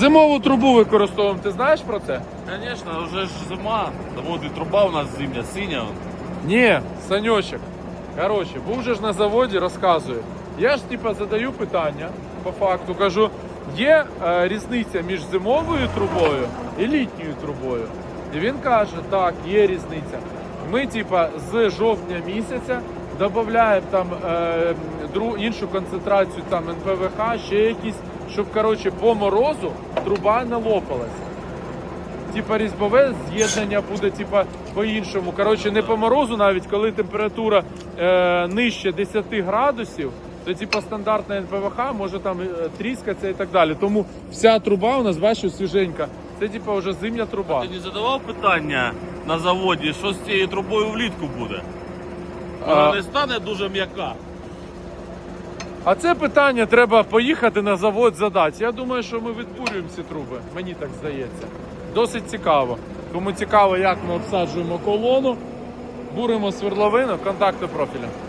Зимову трубу використовуємо, ти знаєш про це? Звісно, вже ж зима. Заводи труба у нас зимня, синя. Ні, Саньочек. Коротше, був же ж на заводі, розказує. Я ж типа задаю питання, по факту кажу, є е, різниця між зимовою трубою і літньою трубою. І він каже, так, є різниця. Ми, типа, з жовтня місяця додаємо там е, дру, іншу концентрацію там НПВХ, ще якісь, щоб коротше, по морозу труба не лопалась. Типа різьбове з'єднання буде типа по-іншому. Коротше, не по морозу, навіть коли температура е, нижче 10 градусів, то типа стандартна НПВХ може там е, тріскатися і так далі. Тому вся труба у нас, бачиш, свіженька. Це типа вже зимня труба. Ти не задавав питання на заводі, що з цією трубою влітку буде? Вона А, не стане дуже м'яка. А це питання треба поїхати на завод задати. Я думаю, що ми відбурюємо ці труби. Мені так здається. Досить цікаво. Тому цікаво, як ми обсаджуємо колону, буримо свердловину, контакти профіля.